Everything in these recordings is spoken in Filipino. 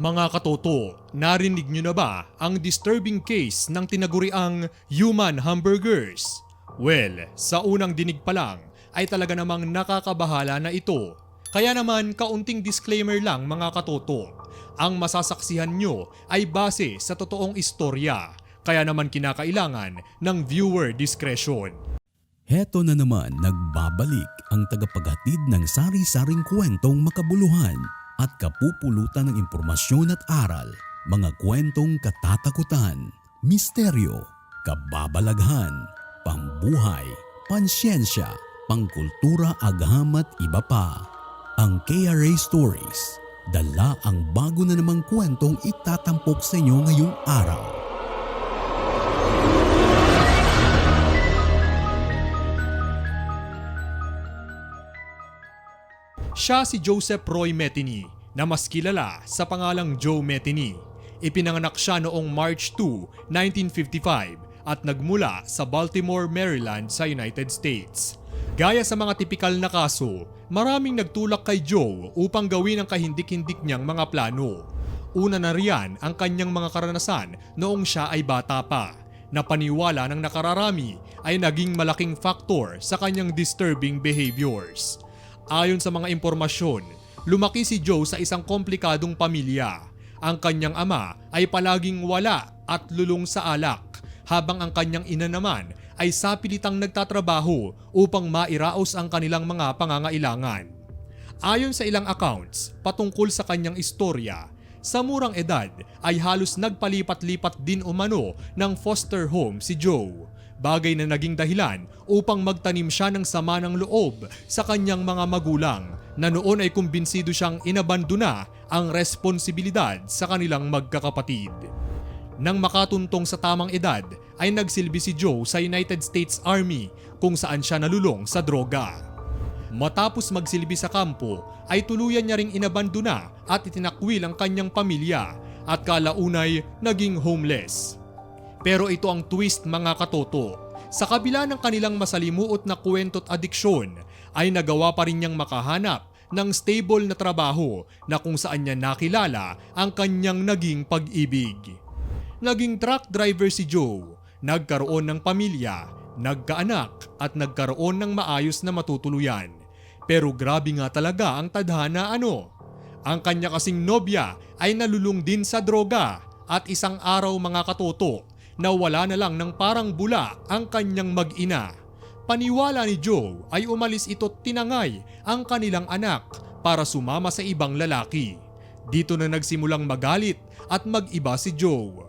Mga katoto, narinig nyo na ba ang disturbing case ng tinaguriang human hamburgers? Well, sa unang dinig pa lang ay talaga namang nakakabahala na ito. Kaya naman kaunting disclaimer lang mga katoto. Ang masasaksihan nyo ay base sa totoong istorya. Kaya naman kinakailangan ng viewer discretion. Heto na naman nagbabalik ang tagapaghatid ng sari-saring kwentong makabuluhan at kapupulutan ng impormasyon at aral, mga kwentong katatakutan, misteryo, kababalaghan, pambuhay, pansyensya, pangkultura, agham at iba pa. Ang KRA Stories, dala ang bago na namang kwentong itatampok sa inyo ngayong araw. Siya si Joseph Roy Metini na mas kilala sa pangalang Joe Metini. Ipinanganak siya noong March 2, 1955 at nagmula sa Baltimore, Maryland sa United States. Gaya sa mga tipikal na kaso, maraming nagtulak kay Joe upang gawin ang kahindik-hindik niyang mga plano. Una na riyan ang kanyang mga karanasan noong siya ay bata pa na paniwala ng nakararami ay naging malaking factor sa kanyang disturbing behaviors. Ayon sa mga impormasyon, lumaki si Joe sa isang komplikadong pamilya. Ang kanyang ama ay palaging wala at lulong sa alak, habang ang kanyang ina naman ay sapilitang nagtatrabaho upang mairaos ang kanilang mga pangangailangan. Ayon sa ilang accounts patungkol sa kanyang istorya, sa murang edad ay halos nagpalipat-lipat din umano ng foster home si Joe. Bagay na naging dahilan upang magtanim siya ng sama ng loob sa kanyang mga magulang na noon ay kumbinsido siyang inabandona ang responsibilidad sa kanilang magkakapatid. Nang makatuntong sa tamang edad ay nagsilbi si Joe sa United States Army kung saan siya nalulong sa droga. Matapos magsilbi sa kampo ay tuluyan niya ring inabandona at itinakwil ang kanyang pamilya at kalaunay naging homeless. Pero ito ang twist mga katoto. Sa kabila ng kanilang masalimuot na kwento at adiksyon ay nagawa pa rin niyang makahanap ng stable na trabaho na kung saan niya nakilala ang kanyang naging pag-ibig. Naging truck driver si Joe, nagkaroon ng pamilya, nagkaanak at nagkaroon ng maayos na matutuluyan. Pero grabe nga talaga ang tadhana ano. Ang kanya kasing nobya ay nalulung din sa droga at isang araw mga katoto na wala na lang ng parang bula ang kanyang mag-ina. Paniwala ni Joe ay umalis ito't tinangay ang kanilang anak para sumama sa ibang lalaki. Dito na nagsimulang magalit at mag-iba si Joe.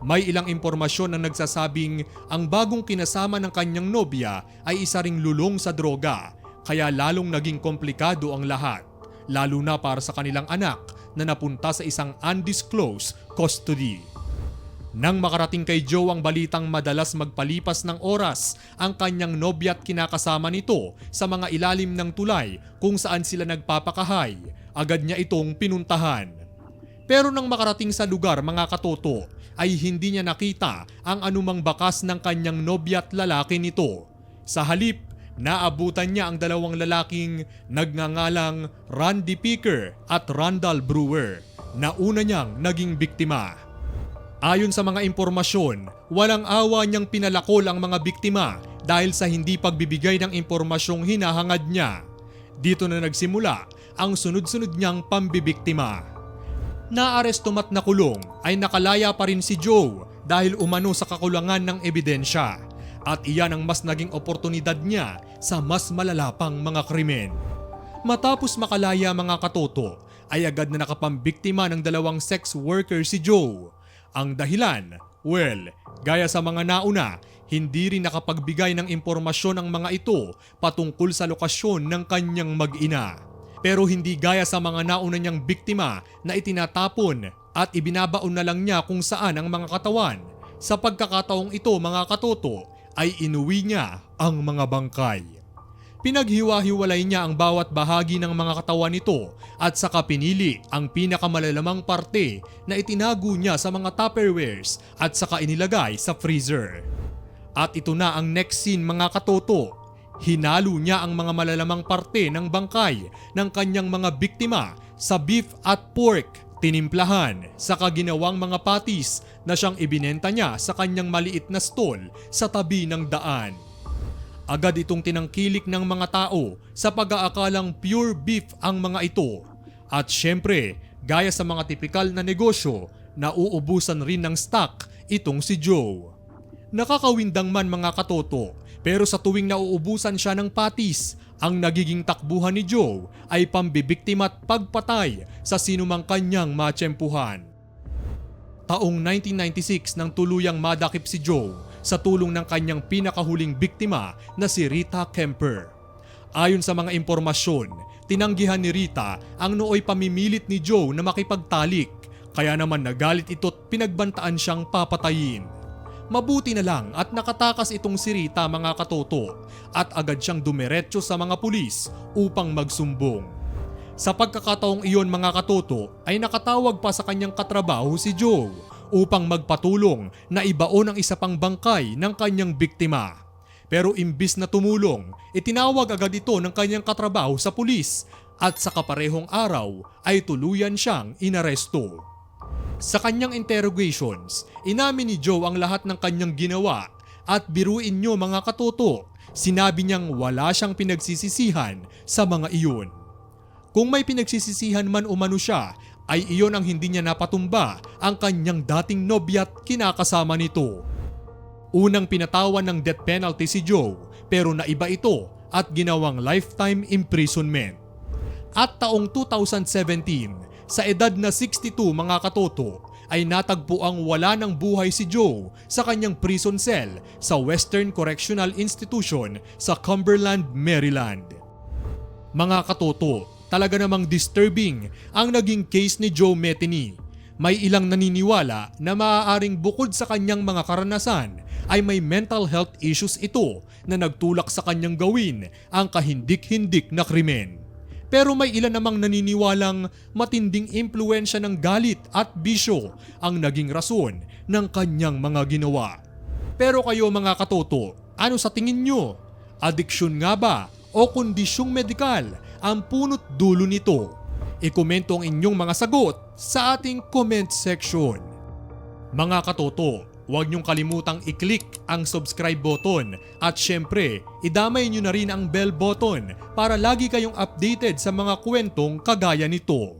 May ilang impormasyon na nagsasabing ang bagong kinasama ng kanyang nobya ay isa ring lulong sa droga kaya lalong naging komplikado ang lahat lalo na para sa kanilang anak na napunta sa isang undisclosed custody. Nang makarating kay Joe ang balitang madalas magpalipas ng oras ang kanyang nobya at kinakasama nito sa mga ilalim ng tulay kung saan sila nagpapakahay, agad niya itong pinuntahan. Pero nang makarating sa lugar mga katoto, ay hindi niya nakita ang anumang bakas ng kanyang nobya at lalaki nito. Sa halip, naabutan niya ang dalawang lalaking nagngangalang Randy Picker at Randall Brewer na una niyang naging biktima. Ayon sa mga impormasyon, walang awa niyang pinalakol ang mga biktima dahil sa hindi pagbibigay ng impormasyong hinahangad niya. Dito na nagsimula ang sunod-sunod niyang pambibiktima. Naaresto mat nakulong ay nakalaya pa rin si Joe dahil umano sa kakulangan ng ebidensya at iyan ang mas naging oportunidad niya sa mas malalapang mga krimen. Matapos makalaya mga katoto ay agad na nakapambiktima ng dalawang sex worker si Joe. Ang dahilan, well, gaya sa mga nauna, hindi rin nakapagbigay ng impormasyon ang mga ito patungkol sa lokasyon ng kanyang mag-ina. Pero hindi gaya sa mga nauna niyang biktima na itinatapon at ibinabaon na lang niya kung saan ang mga katawan. Sa pagkakataong ito mga katoto ay inuwi niya ang mga bangkay. Pinaghiwa-hiwalay niya ang bawat bahagi ng mga katawan nito at saka pinili ang pinakamalalamang parte na itinago niya sa mga tupperwares at saka inilagay sa freezer. At ito na ang next scene mga katoto. Hinalo niya ang mga malalamang parte ng bangkay ng kanyang mga biktima sa beef at pork Tinimplahan sa kaginawang mga patis na siyang ibinenta niya sa kanyang maliit na stall sa tabi ng daan. Agad itong tinangkilik ng mga tao sa pag-aakalang pure beef ang mga ito. At syempre, gaya sa mga tipikal na negosyo, nauubusan rin ng stock itong si Joe. Nakakawindang man mga katoto, pero sa tuwing nauubusan siya ng patis, ang nagiging takbuhan ni Joe ay pambibiktima at pagpatay sa sinumang kanyang matsempuhan. Taong 1996 nang tuluyang madakip si Joe sa tulong ng kanyang pinakahuling biktima na si Rita Kemper. Ayon sa mga impormasyon, tinanggihan ni Rita ang nooy pamimilit ni Joe na makipagtalik kaya naman nagalit ito't pinagbantaan siyang papatayin. Mabuti na lang at nakatakas itong si Rita mga katoto at agad siyang dumiretso sa mga pulis upang magsumbong. Sa pagkakataong iyon mga katoto ay nakatawag pa sa kanyang katrabaho si Joe upang magpatulong na ibaon ang isa pang bangkay ng kanyang biktima. Pero imbis na tumulong, itinawag agad ito ng kanyang katrabaho sa pulis at sa kaparehong araw ay tuluyan siyang inaresto. Sa kanyang interrogations, inamin ni Joe ang lahat ng kanyang ginawa at biruin nyo mga katoto, sinabi niyang wala siyang pinagsisisihan sa mga iyon. Kung may pinagsisisihan man umano siya, ay iyon ang hindi niya napatumba ang kanyang dating nobya at kinakasama nito. Unang pinatawan ng death penalty si Joe pero naiba ito at ginawang lifetime imprisonment. At taong 2017, sa edad na 62 mga katoto, ay natagpo ang wala ng buhay si Joe sa kanyang prison cell sa Western Correctional Institution sa Cumberland, Maryland. Mga katoto, talaga namang disturbing ang naging case ni Joe Metheny. May ilang naniniwala na maaaring bukod sa kanyang mga karanasan ay may mental health issues ito na nagtulak sa kanyang gawin ang kahindik-hindik na krimen. Pero may ilan namang naniniwalang matinding impluensya ng galit at bisyo ang naging rason ng kanyang mga ginawa. Pero kayo mga katoto, ano sa tingin nyo? Adiksyon nga ba o kondisyong medikal ang punot dulo nito? Ikomento ang inyong mga sagot sa ating comment section. Mga katoto, huwag niyong kalimutang i-click ang subscribe button at syempre, idamay niyo na rin ang bell button para lagi kayong updated sa mga kwentong kagaya nito.